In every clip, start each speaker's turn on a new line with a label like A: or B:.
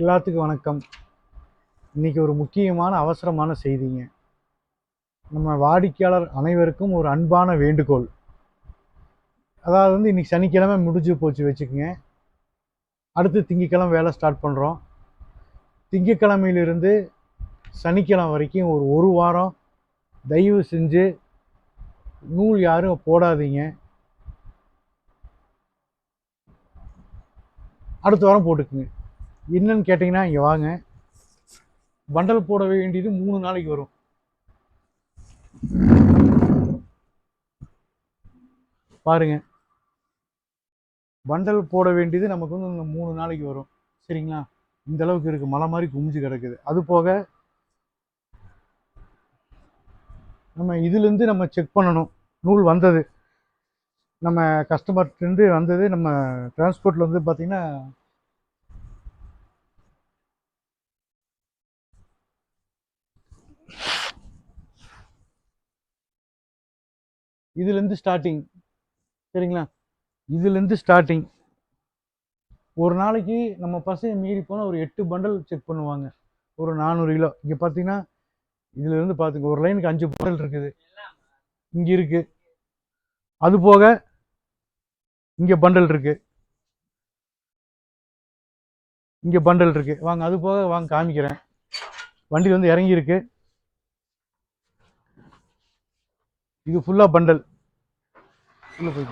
A: எல்லாத்துக்கும் வணக்கம். இன்றைக்கி ஒரு முக்கியமான அவசரமான செய்திங்க. நம்ம வாடிக்கையாளர் அனைவருக்கும் ஒரு அன்பான வேண்டுகோள். அதாவது வந்து இன்னைக்கு சனிக்கிழமை முடிஞ்சு போச்சு வச்சுக்கோங்க. அடுத்து திங்கக்கிழமை வேலை ஸ்டார்ட் பண்ணுறோம் திங்கக்கிழமையிலிருந்து சனிக்கிழமை வரைக்கும் ஒரு ஒரு வாரம் தயவு செஞ்சு நூல் யாரும் போடாதீங்க. அடுத்த வாரம் போட்டுக்குங்க. என்னன்னு கேட்டிங்கன்னா இங்கே வாங்க. பண்டல் போட வேண்டியது மூணு நாளைக்கு வரும். பாருங்க. பண்டல் போட வேண்டியது நமக்கு வந்து இந்த மூணு நாளைக்கு வரும். சரிங்களா? இந்த அளவுக்கு இருக்கு. மலை மாதிரி குமிஞ்சு கிடக்குது. அது போக நம்ம இதுலேருந்து நம்ம செக் பண்ணணும். நூல் வந்தது. நம்ம கஸ்டமர்லேருந்து வந்தது நம்ம டிரான்ஸ்போர்ட்டில் வந்து பார்த்திங்கன்னா இதுலேருந்து ஸ்டார்டிங் சரிங்களா? இதுலேருந்து ஸ்டார்டிங் ஒரு நாளைக்கு நம்ம பசங்க மீறி போனால் ஒரு எட்டு பண்டல் செக் பண்ணுவாங்க. ஒரு நானூறு கிலோ. இங்கே பார்த்தீங்கன்னா இதுலேருந்து பார்த்துங்க ஒரு லைனுக்கு அஞ்சு பண்டல் இருக்குது. இங்கே இருக்குது அது போக இங்கே பண்டல் இருக்குது இங்கே பண்டல் இருக்குது வாங்க அது போக வாங்க காமிக்கிறேன். வண்டி வந்து இறங்கியிருக்கு இருக்கு இது ஃபுல்லாக பண்டல் உள்ளே போய்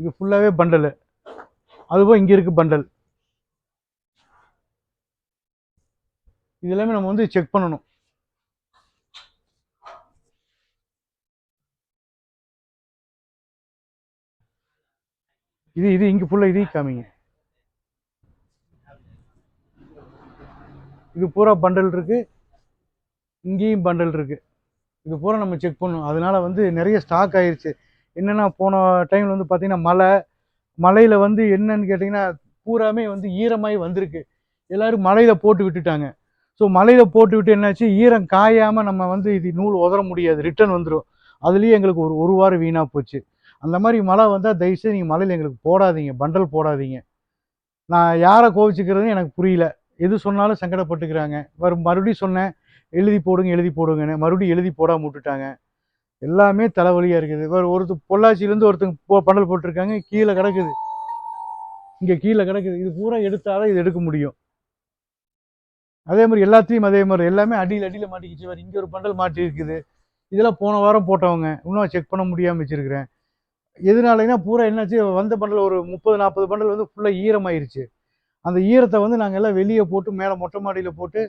A: இது ஃபுல்லாகவே பண்டல் அதுபோல் இங்கே இருக்கு பண்டல் இது எல்லாமே நம்ம வந்து செக் பண்ணணும். இது இது இங்கே ஃபுல்லாக இதையும் காமிங்க. இது பூரா பண்டல் இருக்கு. இங்கேயும் பண்டல் இருக்குது இது பூரா நம்ம செக் பண்ணணும். அதனால் வந்து நிறைய ஸ்டாக் ஆயிடுச்சு என்னென்னா போன டைமில் வந்து பார்த்திங்கன்னா மழை மலையில் வந்து என்னன்னு கேட்டிங்கன்னா பூராமே வந்து ஈரமாகி வந்திருக்கு. எல்லோரும் மலையில் போட்டு விட்டுட்டாங்க. ஸோ மலையில் போட்டு விட்டு என்னாச்சு? ஈரம் காயாமல் நம்ம வந்து இது நூல் உதற முடியாது. ரிட்டர்ன் வந்துடும் அதுலேயே எங்களுக்கு ஒரு ஒரு வாரம் வீணாக போச்சு. அந்த மாதிரி மழை வந்தால் தயவுசெய்து நீங்கள் மழையில் எங்களுக்கு போடாதீங்க. பண்டல் போடாதீங்க. நான் யாரை கோவிச்சுக்கிறதுன்னு எனக்கு புரியல. எது சொன்னாலும் சங்கடப்பட்டுக்கிறாங்க. வரும் மறுபடியும் சொன்னேன். எழுதி போடுங்க எழுதி போடுங்கன்னு மறுபடியும் எழுதி போடாம விட்டுட்டாங்க. எல்லாமே தலைவலியாக இருக்குது. வேறு ஒருத்தர் பொள்ளாச்சியிலேருந்து ஒருத்தங்க போ பண்டல் போட்டிருக்காங்க கீழே கிடக்குது. இங்கே கீழே கிடக்குது. இது பூரா எடுத்தாதான் இது எடுக்க முடியும். அதே மாதிரி எல்லாத்தையும் அதே மாதிரி எல்லாமே அடியில் அடியில் மாட்டிக்கிச்சு. வேறு இங்கே ஒரு பண்டல் மாட்டி இருக்குது. இதெல்லாம் போன வாரம் போட்டவங்க. இன்னும் செக் பண்ண முடியாமல் வச்சுருக்கிறேன். எதனாலனா பூரா என்னாச்சு வந்த பண்டல் ஒரு முப்பது நாற்பது பண்டல் வந்து ஃபுல்லாக ஈரமாயிருச்சு. அந்த ஈரத்தை வந்து நாங்கள் எல்லாம் வெளியே போட்டு மேலே மொட்டை மாடியில் போட்டு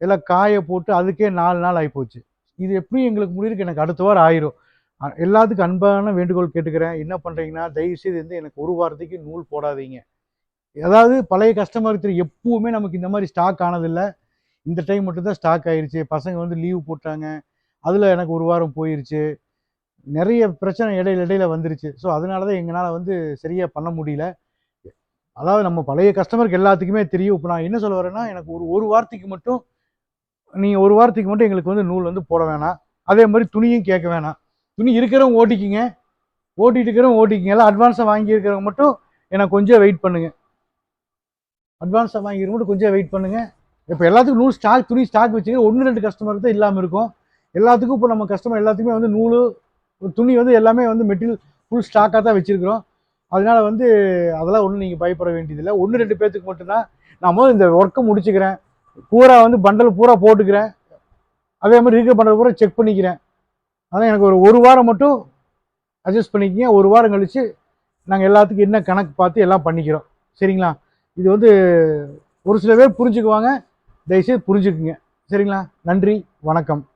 A: எல்லாம் காய போட்டு அதுக்கே நாலு நாள் ஆகிப்போச்சு இது எப்படி எங்களுக்கு முடியிருக்கு எனக்கு அடுத்த வாரம் ஆயிரும். எல்லாத்துக்கும் அன்பான வேண்டுகோள் கேட்டுக்கிறேன். என்ன பண்ணுறீங்கன்னா தயவுசெய்து வந்து எனக்கு ஒரு வாரத்துக்கு நூல் போடாதீங்க. அதாவது பழைய கஸ்டமர் தெரியும் எப்பவுமே நமக்கு இந்த மாதிரி ஸ்டாக் ஆனதில்லை. இந்த டைம் மட்டும்தான் ஸ்டாக் ஆயிடுச்சு பசங்க வந்து லீவு போட்டாங்க. அதில் எனக்கு ஒரு வாரம் போயிருச்சு. நிறைய பிரச்சனை இடையில இடையில வந்துருச்சு. ஸோ அதனால தான் எங்களால் வந்து சரியாக பண்ண முடியல. அதாவது நம்ம பழைய கஸ்டமருக்கு எல்லாத்துக்குமே தெரியும். இப்போ நான் என்ன சொல்ல வரேன்னா எனக்கு ஒரு ஒரு வாரத்துக்கு மட்டும் நீங்கள் ஒரு வாரத்துக்கு மட்டும் எங்களுக்கு வந்து நூல் வந்து போட வேணாம். அதே மாதிரி துணியும் கேட்க வேணாம். துணி இருக்கிறவங்க ஓட்டிக்கிங்க. ஓட்டிகிட்டு இருக்கிறவங்க ஓட்டிக்கிங்க. எல்லாம் அட்வான்ஸாக வாங்கியிருக்கிறவங்க மட்டும் எனக்கு கொஞ்சம் வெயிட் பண்ணுங்கள் அட்வான்ஸாக வாங்கிக்கிற மட்டும் கொஞ்சம் வெயிட் பண்ணுங்கள் இப்போ எல்லாத்துக்கும் நூல் ஸ்டாக் துணி ஸ்டாக் வச்சுக்கிற ஒன்று ரெண்டு கஸ்டமர் தான் இல்லாமல் இருக்கும். எல்லாத்துக்கும் இப்போ நம்ம கஸ்டமர் எல்லாத்துக்குமே வந்து நூல் துணி வந்து எல்லாமே வந்து மெட்டீரியல் ஃபுல் ஸ்டாக்காக தான் வச்சுருக்கிறோம். அதனால் வந்து அதெல்லாம் ஒன்றும் நீங்கள் பயப்பட வேண்டியதில்லை. ஒன்று ரெண்டு பேர்த்துக்கு மட்டும்தான். நான் முதல்ல இந்த ஒர்க்கை முடிச்சுக்கிறேன். பூரா வந்து பண்டல் பூரா போட்டுக்கிறேன். அதே மாதிரி இருக்கிற பண்டல் பூரா செக் பண்ணிக்கிறேன். அதான் எனக்கு ஒரு ஒரு வாரம் மட்டும் அட்ஜஸ்ட் பண்ணிக்கிங்க. ஒரு வாரம் கழித்து நாங்கள் எல்லாத்துக்கும் என்ன கணக்கு பார்த்து எல்லாம் பண்ணிக்கிறோம். சரிங்களா? இது வந்து ஒரு சில பேர் புரிஞ்சுக்குவாங்க. தயவுசெய்து புரிஞ்சுக்குங்க. சரிங்களா? நன்றி வணக்கம்.